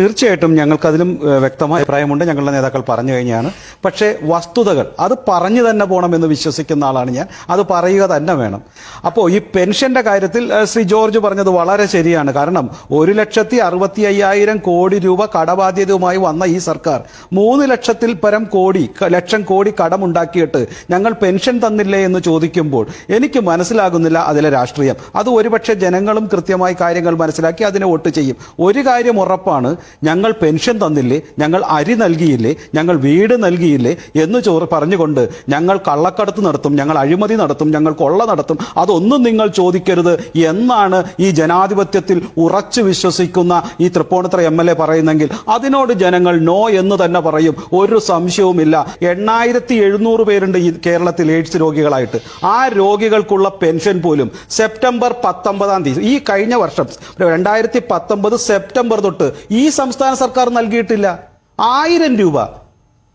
തീർച്ചയായിട്ടും ഞങ്ങൾക്കതിലും വ്യക്തമായ അഭിപ്രായമുണ്ട്. ഞങ്ങളുടെ നേതാക്കൾ പറഞ്ഞു കഴിഞ്ഞാണ്. പക്ഷേ വസ്തുതകൾ അത് പറഞ്ഞു തന്നെ പോകണമെന്ന് വിശ്വസിക്കുന്ന ആളാണ് ഞാൻ. അത് പറയുക തന്നെ വേണം. അപ്പോൾ ഈ പെൻഷന്റെ കാര്യത്തിൽ ശ്രീ ജോർജ് പറഞ്ഞത് വളരെ ശരിയാണ്. കാരണം ഒരു ലക്ഷത്തി അറുപത്തി അയ്യായിരം കോടി രൂപ കടബാധ്യതയുമായി വന്ന ഈ സർക്കാർ മൂന്ന് ലക്ഷത്തിൽ പരം കോടി ലക്ഷം കോടി കടമുണ്ടാക്കിയിട്ട് ഞങ്ങൾ പെൻഷൻ തന്നില്ലേ എന്ന് ചോദിക്കുമ്പോൾ എനിക്ക് മനസ്സിലാകുന്നില്ല അതിലെ രാഷ്ട്രീയം. അത് ഒരുപക്ഷെ ജനങ്ങളും കൃത്യമായി കാര്യങ്ങൾ മനസ്സിലാക്കി അതിനെ വോട്ട് ചെയ്യും. ഒരു കാര്യം ഉറപ്പാണ് ഞങ്ങൾ പെൻഷൻ തന്നില്ലേ? ഞങ്ങൾ അരി നൽകിയില്ലേ? ഞങ്ങൾ വീട് നൽകിയില്ലേ? എന്ന് ചോറ് പറഞ്ഞുകൊണ്ട് ഞങ്ങൾ കള്ളക്കടത്ത് നടത്തും ഞങ്ങൾ അഴിമതി നടത്തും ഞങ്ങൾ കൊള്ള നടത്തും. അതൊന്നും നിങ്ങൾ ചോദിക്കരുത് എന്നാണ് ഈ ജനാധിപത്യത്തിൽ ഉറച്ചു വിശ്വസിക്കുന്ന ഈ തൃപ്പൂണിത്തറ എം എൽ എ പറയുന്നെങ്കിൽ. അതിനോട് ജനങ്ങൾ നോ എന്ന് തന്നെ പറയും. ഒരു സംശയവുമില്ല. എണ്ണായിരത്തി എഴുന്നൂറ് പേരുണ്ട് ഈ കേരളത്തിൽ എയ്ഡ്സ് രോഗികളായിട്ട്. ആ രോഗികൾക്കുള്ള പെൻഷൻ പോലും സെപ്റ്റംബർ പത്തൊമ്പതാം തീയതി ഈ കഴിഞ്ഞ വർഷം രണ്ടായിരത്തി പത്തൊമ്പത് സെപ്റ്റംബർ തൊട്ട് ഈ സംസ്ഥാന സർക്കാർ നൽകിയിട്ടില്ല. ആയിരം രൂപ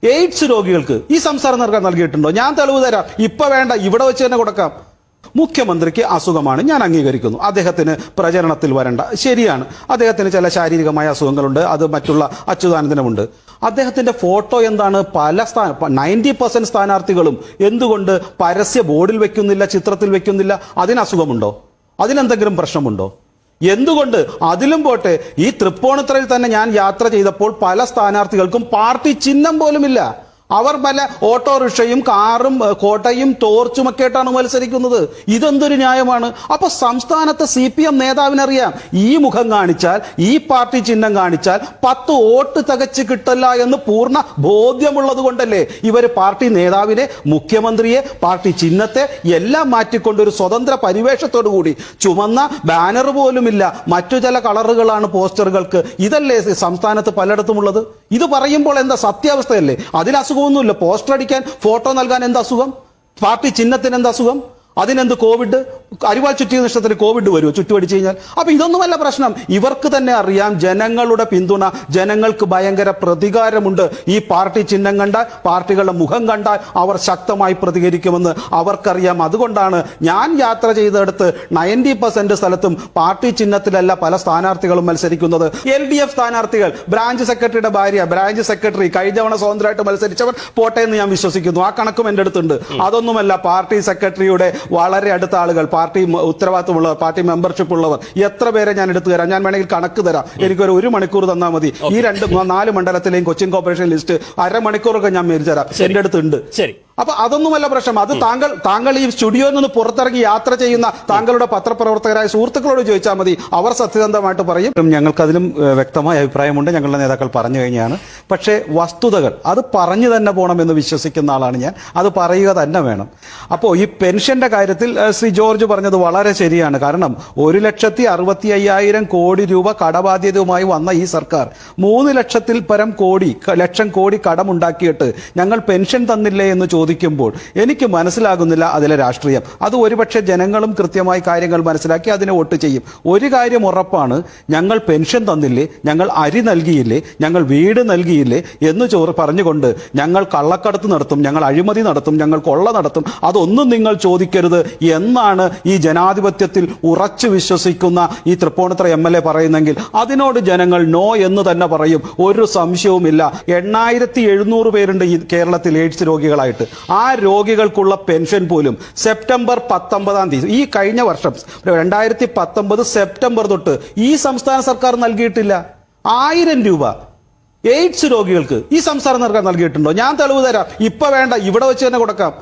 എയ്ഡ്സ് രോഗികൾക്ക് ഈ സംസ്ഥാന സർക്കാർ നൽകിയിട്ടുണ്ടോ? ഞാൻ തെളിവ് തരാം. ഇപ്പൊ വേണ്ട ഇവിടെ വെച്ച് തന്നെ കൊടുക്കാം. മുഖ്യമന്ത്രിക്ക് അസുഖമാണ് ഞാൻ അംഗീകരിക്കുന്നു. അദ്ദേഹത്തിന് പ്രചരണത്തിൽ വരണ്ട. ശരിയാണ്. അദ്ദേഹത്തിന് ചില ശാരീരികമായ അസുഖങ്ങളുണ്ട് അത് മറ്റുള്ള അച്യുതാനന്ദനമുണ്ട്. അദ്ദേഹത്തിന്റെ ഫോട്ടോ എന്താണ്? പല സ്ഥാന നയന്റി പെർസെന്റ് സ്ഥാനാർത്ഥികളും എന്തുകൊണ്ട് പരസ്യ ബോർഡിൽ വെക്കുന്നില്ല ചിത്രത്തിൽ വെക്കുന്നില്ല? അതിന് അസുഖമുണ്ടോ? അതിനെന്തെങ്കിലും പ്രശ്നമുണ്ടോ? എന്തുകൊണ്ട്? അതിലും പോട്ടെ ഈ തൃപ്പൂണിത്തറയിൽ തന്നെ ഞാൻ യാത്ര ചെയ്തപ്പോൾ പല സ്ഥാനാർത്ഥികൾക്കും പാർട്ടി ചിഹ്നം പോലുമില്ല. അവർ പല ഓട്ടോറിക്ഷയും കാറും കോട്ടയും ടോർച്ചും ഒക്കെ ആയിട്ടാണ് മത്സരിക്കുന്നത്. ഇതെന്തൊരു ന്യായമാണ്? അപ്പൊ സംസ്ഥാനത്തെ സി പി എം നേതാവിനറിയാം ഈ മുഖം കാണിച്ചാൽ ഈ പാർട്ടി ചിഹ്നം കാണിച്ചാൽ പത്ത് വോട്ട് തികച്ച് കിട്ടല്ല എന്ന് പൂർണ ബോധ്യമുള്ളത് കൊണ്ടല്ലേ ഇവർ പാർട്ടി നേതാവിനെ മുഖ്യമന്ത്രിയെ പാർട്ടി ചിഹ്നത്തെ എല്ലാം മാറ്റിക്കൊണ്ട് ഒരു സ്വതന്ത്ര പരിവേഷത്തോടു കൂടി ചുമന്ന ബാനർ പോലുമില്ല. മറ്റു ചില കളറുകളാണ് പോസ്റ്ററുകൾക്ക്. ഇതല്ലേ സംസ്ഥാനത്ത് പലയിടത്തുമുള്ളത്? ഇത് പറയുമ്പോൾ എന്താ സത്യാവസ്ഥയല്ലേ? അതിൽ അസുഖമൊന്നുമില്ല. പോസ്റ്റർ അടിക്കാൻ ഫോട്ടോ നൽകാൻ എന്താ അസുഖം? പാർട്ടി ചിഹ്നത്തിന് എന്താ അസുഖം? അതിനെന്ത് കോവിഡ് അരിവാൾ ചുറ്റിയ നഷ്ടത്തിന് കോവിഡ് വരുമോ ചുറ്റുപടിച്ചു കഴിഞ്ഞാൽ അപ്പൊ ഇതൊന്നുമല്ല പ്രശ്നം. ഇവർക്ക് തന്നെ അറിയാം ജനങ്ങളുടെ പിന്തുണ ജനങ്ങൾക്ക് ഭയങ്കര പ്രതികാരമുണ്ട്. ഈ പാർട്ടി ചിഹ്നം കണ്ടാൽ പാർട്ടികളുടെ മുഖം കണ്ടാൽ അവർ ശക്തമായി പ്രതികരിക്കുമെന്ന് അവർക്കറിയാം. അതുകൊണ്ടാണ് ഞാൻ യാത്ര ചെയ്തെടുത്ത് നയന്റി പെർസെന്റ് സ്ഥലത്തും പാർട്ടി ചിഹ്നത്തിലല്ല പല സ്ഥാനാർത്ഥികളും മത്സരിക്കുന്നത്. എൽ ഡി എഫ് സ്ഥാനാർത്ഥികൾ ബ്രാഞ്ച് സെക്രട്ടറിയുടെ ഭാര്യ ബ്രാഞ്ച് സെക്രട്ടറി കഴിഞ്ഞ തവണ സ്വതന്ത്രമായിട്ട് മത്സരിച്ചവർ പോട്ടെ എന്ന് ഞാൻ വിശ്വസിക്കുന്നു. ആ കണക്കും എന്റെ അടുത്തുണ്ട്. അതൊന്നുമല്ല പാർട്ടി സെക്രട്ടറിയുടെ വളരെ അടുത്ത ആളുകൾ പാർട്ടി ഉത്തരവാദിത്തമുള്ളവർ പാർട്ടി മെമ്പർഷിപ്പ് ഉള്ളവർ എത്ര പേരെ ഞാൻ എടുത്തു തരാം? ഞാൻ വേണമെങ്കിൽ കണക്ക് തരാം. എനിക്കൊരു ഒരു മണിക്കൂർ തന്നാൽ മതി. ഈ രണ്ട് നാല് മണ്ഡലത്തിലെയും കൊച്ചിൻ കോർപ്പറേഷൻ ലിസ്റ്റ് അരമണിക്കൂറൊക്കെ ഞാൻ മേടിച്ചു തരാം. എന്റെ അടുത്തുണ്ട്. ശരി. അപ്പൊ അതൊന്നുമല്ല പ്രശ്നം. അത് താങ്കൾ താങ്കൾ ഈ സ്റ്റുഡിയോയിൽ നിന്ന് പുറത്തിറങ്ങി യാത്ര ചെയ്യുന്ന താങ്കളുടെ പത്രപ്രവർത്തകരായ സുഹൃത്തുക്കളോട് ചോദിച്ചാൽ മതി. അവർ സത്യസന്ധമായിട്ട് പറയും. ഞങ്ങൾക്കതിലും വ്യക്തമായ അഭിപ്രായമുണ്ട്. ഞങ്ങളുടെ നേതാക്കൾ പറഞ്ഞു കഴിഞ്ഞാണ്. പക്ഷേ വസ്തുതകൾ അത് പറഞ്ഞു തന്നെ പോകണമെന്ന് വിശ്വസിക്കുന്ന ആളാണ് ഞാൻ. അത് പറയുക തന്നെ വേണം. അപ്പോൾ ഈ പെൻഷന്റെ കാര്യത്തിൽ ശ്രീ ജോർജ് പറഞ്ഞത് വളരെ ശരിയാണ്. കാരണം ഒരു ലക്ഷത്തി അറുപത്തി അയ്യായിരം കോടി രൂപ കടബാധ്യതയുമായി വന്ന ഈ സർക്കാർ മൂന്ന് ലക്ഷത്തിൽ പരം കോടി ലക്ഷം കോടി കടമുണ്ടാക്കിയിട്ട് ഞങ്ങൾ പെൻഷൻ തന്നില്ലേ എന്ന് ചോദിക്കുമ്പോൾ എനിക്ക് മനസ്സിലാകുന്നില്ല അതിലെ രാഷ്ട്രീയം. അത് ഒരുപക്ഷെ ജനങ്ങളും കൃത്യമായി കാര്യങ്ങൾ മനസ്സിലാക്കി അതിനെ വോട്ട് ചെയ്യും. ഒരു കാര്യം ഉറപ്പാണ് ഞങ്ങൾ പെൻഷൻ തന്നില്ലേ ഞങ്ങൾ അരി നൽകിയില്ലേ ഞങ്ങൾ വീട് നൽകിയില്ലേ എന്ന് ചോറ് പറഞ്ഞുകൊണ്ട് ഞങ്ങൾ കള്ളക്കടത്ത് നടത്തും ഞങ്ങൾ അഴിമതി നടത്തും ഞങ്ങൾ കൊള്ള നടത്തും അതൊന്നും നിങ്ങൾ ചോദിക്കരുത് എന്നാണ് ഈ ജനാധിപത്യത്തിൽ ഉറച്ചു വിശ്വസിക്കുന്ന ഈ തൃപ്പൂണിത്ര എം എൽ എ പറയുന്നെങ്കിൽ അതിനോട് ജനങ്ങൾ നോ എന്ന് തന്നെ പറയും. ഒരു സംശയവുമില്ല. എണ്ണായിരത്തി എഴുന്നൂറ് പേരുണ്ട് ഈ കേരളത്തിൽ എയ്ഡ്സ് രോഗികളായിട്ട്. ആ രോഗികൾക്കുള്ള പെൻഷൻ പോലും സെപ്റ്റംബർ പത്തൊമ്പതാം തീയതി ഈ കഴിഞ്ഞ വർഷം രണ്ടായിരത്തി പത്തൊമ്പത് സെപ്റ്റംബർ തൊട്ട് ഈ സംസ്ഥാന സർക്കാർ നൽകിയിട്ടില്ല. ആയിരം രൂപ എയ്ഡ്സ് രോഗികൾക്ക് ഈ സംസ്ഥാന സർക്കാർ നൽകിയിട്ടുണ്ടോ? ഞാൻ തെളിവ് തരാം. ഇപ്പൊ വേണ്ട ഇവിടെ വെച്ച് തന്നെ കൊടുക്കാം.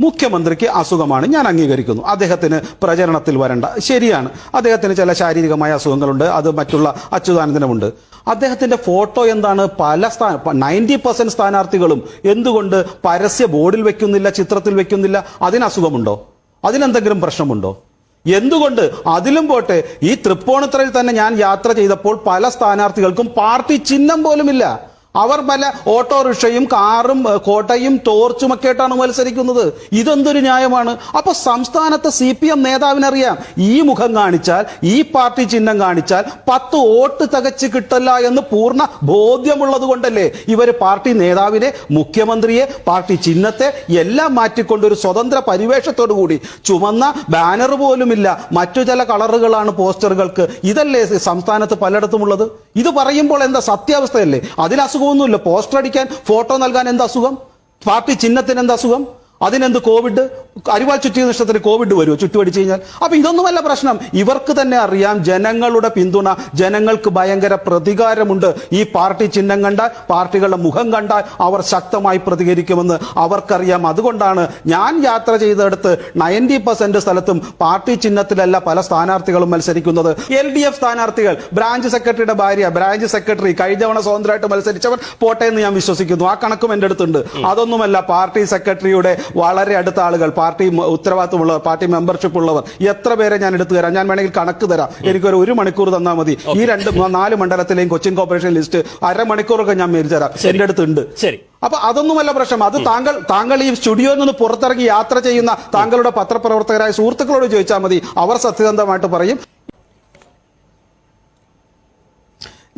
മുഖ്യമന്ത്രിക്ക് അസുഖമാണ്. ഞാൻ അംഗീകരിക്കുന്നു. അദ്ദേഹത്തിന് പ്രചരണത്തിൽ വരണ്ട. ശരിയാണ്. അദ്ദേഹത്തിന് ചില ശാരീരികമായ അസുഖങ്ങളുണ്ട്. അത് മറ്റുള്ള അച്യുതാനന്ദനമുണ്ട്. അദ്ദേഹത്തിന്റെ ഫോട്ടോ എന്താണ്? പല സ്ഥാന നയന്റി പെർസെന്റ് സ്ഥാനാർത്ഥികളും എന്തുകൊണ്ട് പരസ്യ ബോർഡിൽ വെക്കുന്നില്ല ചിത്രത്തിൽ വെക്കുന്നില്ല? അതിന് അസുഖമുണ്ടോ അതിനെന്തെങ്കിലും പ്രശ്നമുണ്ടോ? എന്തുകൊണ്ട്? അതിലും പോട്ടെ ഈ തൃപ്പൂണിത്തറയിൽ തന്നെ ഞാൻ യാത്ര ചെയ്തപ്പോൾ പല സ്ഥാനാർത്ഥികൾക്കും പാർട്ടി ചിഹ്നം പോലുമില്ല. അവർ പല ഓട്ടോറിക്ഷയും കാറും കോട്ടയും ടോർച്ചും ഒക്കെ ആയിട്ടാണ് മത്സരിക്കുന്നത്. ഇതെന്തൊരു ന്യായമാണ്? അപ്പൊ സംസ്ഥാനത്തെ സി പി എം നേതാവിനറിയാം. ഈ മുഖം കാണിച്ചാൽ ഈ പാർട്ടി ചിഹ്നം കാണിച്ചാൽ പത്ത് വോട്ട് തികച്ച് കിട്ടല്ല എന്ന് പൂർണ ബോധ്യമുള്ളത് കൊണ്ടല്ലേ ഇവർ പാർട്ടി നേതാവിനെ മുഖ്യമന്ത്രിയെ പാർട്ടി ചിഹ്നത്തെ എല്ലാം മാറ്റിക്കൊണ്ട് ഒരു സ്വതന്ത്ര പരിവേഷത്തോടു കൂടി ചുമന്ന ബാനർ പോലുമില്ല. മറ്റു ചില കളറുകളാണ് പോസ്റ്ററുകൾക്ക്. ഇതല്ലേ സംസ്ഥാനത്ത് പലയിടത്തുമുള്ളത്? ഇത് പറയുമ്പോൾ എന്താ സത്യാവസ്ഥയല്ലേ? അതിന് അസുഖമൊന്നുമില്ല പോസ്റ്റർ അടിക്കാൻ ഫോട്ടോ നൽകാൻ എന്താ അസുഖം? പാർട്ടി ചിഹ്നത്തിന് എന്താ അസുഖം? അതിനെന്ത് കോവിഡ്? അരിവാൾ ചുറ്റിയ നഷ്ടത്തിന് കോവിഡ് വരുമോ ചുറ്റുപടിച്ചു കഴിഞ്ഞാൽ. അപ്പൊ ഇതൊന്നുമല്ല പ്രശ്നം. ഇവർക്ക് തന്നെ അറിയാം ജനങ്ങളുടെ പിന്തുണ. ജനങ്ങൾക്ക് ഭയങ്കര പ്രതികാരമുണ്ട്. ഈ പാർട്ടി ചിഹ്നം കണ്ടാൽ പാർട്ടികളുടെ മുഖം കണ്ടാൽ അവർ ശക്തമായി പ്രതികരിക്കുമെന്ന് അവർക്കറിയാം. അതുകൊണ്ടാണ് ഞാൻ യാത്ര ചെയ്തെടുത്ത് നയന്റി പെർസെന്റ് സ്ഥലത്തും പാർട്ടി ചിഹ്നത്തിലല്ല പല സ്ഥാനാർത്ഥികളും മത്സരിക്കുന്നത്. എൽ ഡി എഫ് സ്ഥാനാർത്ഥികൾ ബ്രാഞ്ച് സെക്രട്ടറിയുടെ ഭാര്യ ബ്രാഞ്ച് സെക്രട്ടറി കഴിഞ്ഞ തവണ സ്വതന്ത്രമായിട്ട് മത്സരിച്ചവർ പോട്ടെ എന്ന് ഞാൻ വിശ്വസിക്കുന്നു. ആ കണക്കും എന്റെ അടുത്തുണ്ട്. അതൊന്നുമല്ല പാർട്ടി സെക്രട്ടറിയുടെ വളരെ അടുത്ത ആളുകൾ പാർട്ടി ഉത്തരവാദിത്തമുള്ളവർ പാർട്ടി മെമ്പർഷിപ്പ് ഉള്ളവർ എത്ര പേരെ ഞാൻ എടുത്തു തരാം? ഞാൻ വേണമെങ്കിൽ കണക്ക് തരാം. എനിക്കൊരു ഒരു മണിക്കൂർ തന്നാൽ മതി. ഈ രണ്ട് നാല് മണ്ഡലത്തിലെയും കൊച്ചിൻ കോർപ്പറേഷൻ ലിസ്റ്റ് അരമണിക്കൂറൊക്കെ ഞാൻ മേടിച്ചു തരാം. എന്റെ അടുത്തുണ്ട് ശരി. അപ്പൊ അതൊന്നുമല്ല പ്രശ്നം. അത് താങ്കൾ താങ്കൾ ഈ സ്റ്റുഡിയോയിൽ നിന്ന് പുറത്തിറങ്ങി യാത്ര ചെയ്യുന്ന താങ്കളുടെ പത്രപ്രവർത്തകരായ സുഹൃത്തുക്കളോട് ചോദിച്ചാൽ മതി. അവർ സത്യസന്ധമായിട്ട് പറയും.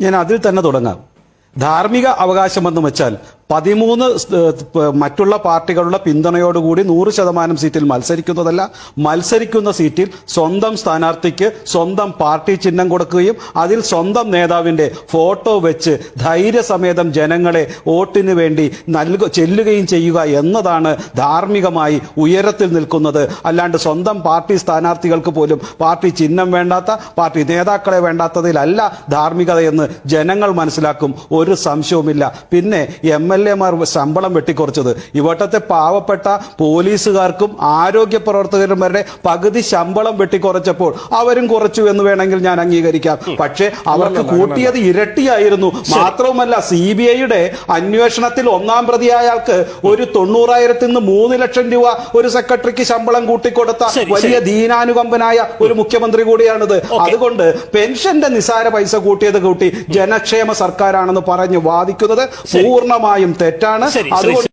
ഞാൻ അതിൽ തന്നെ തുടങ്ങാം. ധാർമ്മിക അവകാശമെന്ന് വെച്ചാൽ പതിമൂന്ന് മറ്റുള്ള പാർട്ടികളുടെ പിന്തുണയോടുകൂടി നൂറ് ശതമാനം സീറ്റിൽ മത്സരിക്കുന്നതല്ല മത്സരിക്കുന്ന സീറ്റിൽ സ്വന്തം സ്ഥാനാർത്ഥിക്ക് സ്വന്തം പാർട്ടി ചിഹ്നം കൊടുക്കുകയും അതിൽ സ്വന്തം നേതാവിന്റെ ഫോട്ടോ വെച്ച് ധൈര്യസമേതം ജനങ്ങളെ വോട്ടിന് വേണ്ടി നൽകു ചെല്ലുകയും ചെയ്യുക എന്നതാണ് ധാർമ്മികമായി ഉയരത്തിൽ നിൽക്കുന്നത്. അല്ലാണ്ട് സ്വന്തം പാർട്ടി സ്ഥാനാർത്ഥികൾക്ക് പോലും പാർട്ടി ചിഹ്നം വേണ്ടാത്ത പാർട്ടി നേതാക്കളെ വേണ്ടാത്തതിലല്ല ധാർമ്മികതയെന്ന് ജനങ്ങൾ മനസ്സിലാക്കും. ഒരു സംശയവുമില്ല. പിന്നെ എം എൽ എമാർ ശമ്പളം വെട്ടിക്കുറച്ചത് ഇവട്ടത്തെ പാവപ്പെട്ട പോലീസുകാർക്കും ആരോഗ്യ പ്രവർത്തകരും വരെ പകുതി ശമ്പളം വെട്ടിക്കുറച്ചപ്പോൾ അവരും കുറച്ചു എന്ന് വേണമെങ്കിൽ ഞാൻ അംഗീകരിക്കാം പക്ഷേ അവർക്ക് കൂട്ടിയത് ഇരട്ടിയായിരുന്നു മാത്രവുമല്ല സി ബി ഐയുടെ അന്വേഷണത്തിൽ ഒന്നാം പ്രതിയായ ആൾക്ക് ഒരു തൊണ്ണൂറായിരത്തിൽ നിന്ന് മൂന്ന് ലക്ഷം രൂപ ഒരു സെക്രട്ടറിക്ക് ശമ്പളം കൂട്ടിക്കൊടുത്ത വലിയ. ദീനാനുകമ്പനായ ഒരു മുഖ്യമന്ത്രി കൂടിയാണിത് അതുകൊണ്ട് പെൻഷന്റെ നിസാര പൈസ കൂട്ടിയത് കൂട്ടി ജനക്ഷേമ സർക്കാരാണെന്ന് പറഞ്ഞ് വാദിക്കുന്നത് പൂർണമായും തെറ്റാണ്. അതുകൊണ്ട്